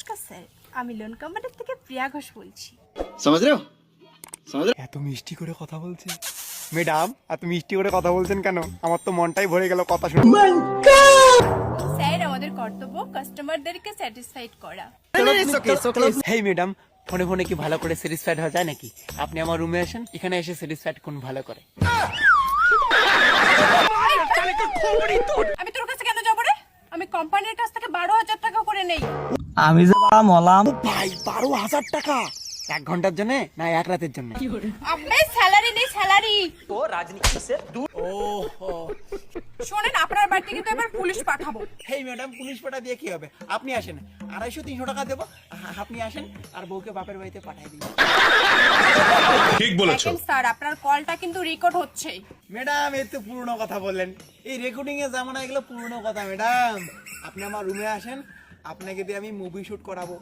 নমস্কার স্যার। আমি লোন থেকে প্রিয়া ঘোষ বলছি। এত মিষ্টি করে কথা বলছে। ম্যাডাম এত মিষ্টি করে কথা বলছেন কেন? আমার তো মনটাই ভরে গেল কথা শুনে। স্যার আমাদের কর্তব্য কাস্টমারদেরকে স্যাটিসফাইড করা। হেই ম্যাডাম ফোনে ফোনে কি ভালো করে স্যাটিসফাইড হওয়া যায় নাকি? আপনি আমার রুমে আসেন এখানে এসে স্যাটিসফাইড কোন ভালো করে। আমি তোর কাছে কেন যাব রে? আমি কোম্পানির কাছ থেকে বারো হাজার টাকা করে নেই। আমি যে বাড়া মলাম। ভাই বারো হাজার টাকা। এক ঘণ্টার জন্য না এক রাতের জন্য? আবে স্যালারি নেই স্যালারি। ও রাজনীতি সে ও শোনেন আপনার বাড়িতে কিন্তু এবার পুলিশ পাঠাবো। হেই ম্যাডাম পুলিশ পাঠা দিয়ে কি হবে? আপনি আসেন। আড়াইশো তিনশো টাকা দেবো। আপনি আসেন আর বউকে বাপের বাড়িতে পাঠাই দিন। ঠিক বলেছ। স্যার আপনার কলটা কিন্তু রেকর্ড হচ্ছে ম্যাডাম এই তো পুরনো কথা বললেন। এই রেকর্ডিং এর জামানা এগুলো পুরনো কথা ম্যাডাম। আপনি আমার রুমে আসেন আপনাকে দিয়ে আমি মুভি শুট করাবো।